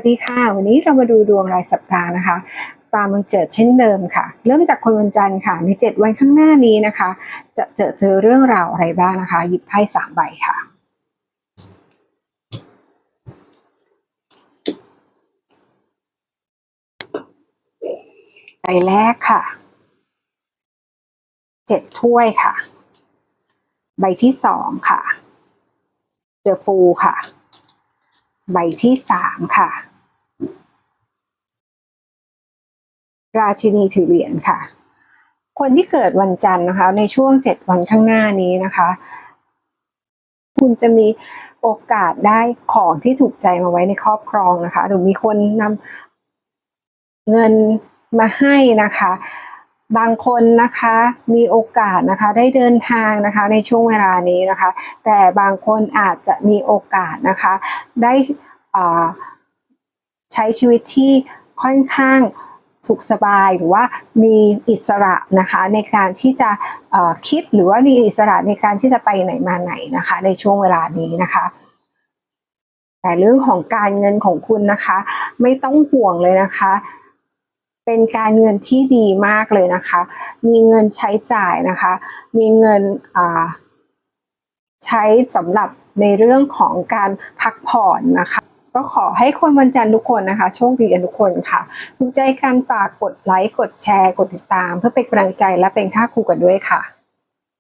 วัสดีค่ะ วันนี้เรามาดูดวงรายสัปดาห์นะคะ ตามวันเกิดเช่นเดิมค่ะ เริ่มจากคนวันจันทร์ค่ะ ใน 7 วันข้างหน้านี้นะคะ จะเจอเจอเรื่องราวอะไรบ้างนะคะ หยิบไพ่สามใบค่ะใบแรกค่ะ เจ็ดถ้วยค่ะ ใบที่สองค่ะ เดอะฟูค่ะ ใบที่สามค่ะ ราชินีถือเหรียญค่ะ คนที่เกิดวันจันทร์นะคะ ในช่วงเจ็ดวันข้างหน้านี้นะคะ คุณจะมีโอกาสได้ของที่ถูกใจมาไว้ในครอบครองนะคะ หรือมีคนนำเงินมาให้นะคะ บางคนนะคะมีโอกาสนะคะได้เดินทางนะคะในช่วงเวลานี้นะคะ แต่บางคนอาจจะมีโอกาสนะคะได้ใช้ชีวิตที่ค่อนข้าง สุขสบายหรือว่ามีอิสระนะคะในการที่จะคิดหรือว่ามีอิสระในการที่จะไปไหนมาไหนนะคะ ในช่วงเวลานี้นะคะแต่เรื่องของการเงินของคุณนะคะ ไม่ต้องห่วงเลยนะคะ เป็นการเงินที่ดีมากเลยนะคะ มีเงินใช้จ่ายนะคะ มีเงินใช้สำหรับในเรื่องของการพักผ่อนนะคะ ก็ขอให้คนวันจันทร์ทุกคนนะคะ โชคดีกันทุกคนค่ะถูกใจการฝากกดไลค์ กดแชร์ กดติดตาม เพื่อเป็นกำลังใจและเป็นค่าครูกันด้วยค่ะ